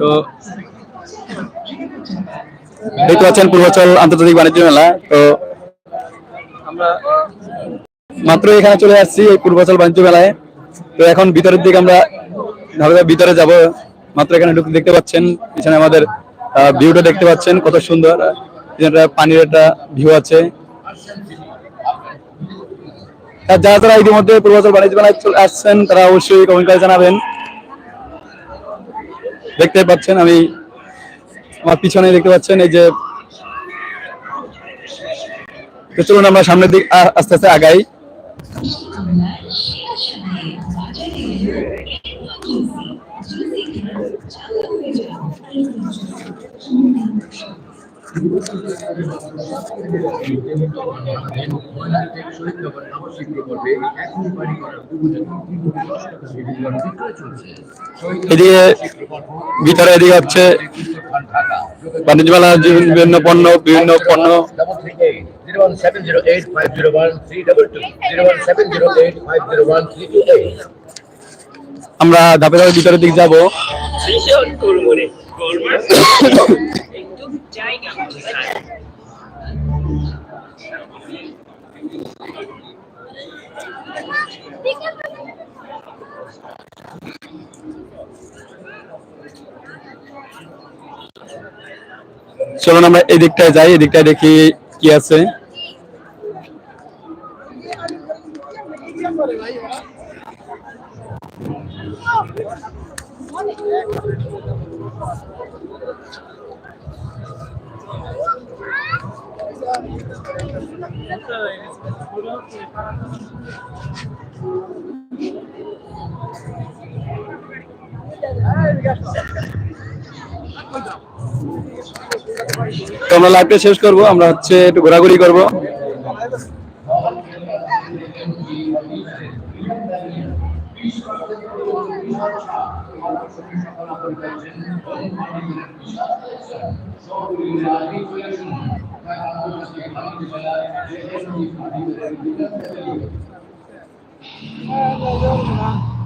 তো দেখতে পাচ্ছেন পূর্বাচল আন্তর্জাতিক বাণিজ্য মেলা, তো আমরা মাত্র এখানে চলে আসছি এই পূর্বাচল বাণিজ্য মেলায়। তো এখন ভিতরের দিকে আমরা ধাপে ভিতরে যাব। মাত্র এখানে ঢুকতে দেখতে পাচ্ছেন, পিছনে আমাদের ভিউটা দেখতে পাচ্ছেন, কত সুন্দর। পানির একটা ভিউ আছে। যারা যারা ইতিমধ্যে পূর্বাচল বাণিজ্য মেলায় চলে আসছেন, তারা অবশ্যই কমেন্ট করে জানাবেন। দেখতে পাচ্ছেন, আমি আমার পিছনে দেখতে পাচ্ছেন, এই যে চলুন আমরা সামনের দিক আস্তে আস্তে আগাই। এদিকে ভিতরে এদিকে হচ্ছে বাণিজ্য মেলা, বিভিন্ন পণ্য বিভিন্ন পণ্য। আমরা ধাপে ধাপে ভিতরের দিক যাব। জায়গা চলুন আমরা এই দিকটায় যাই এই দিকটায় দেখি কি আছে। তো আমরা লাইভটা শেষ করব আমরা হচ্ছে একটু ঘোরাঘুরি করব। 我有时间打你，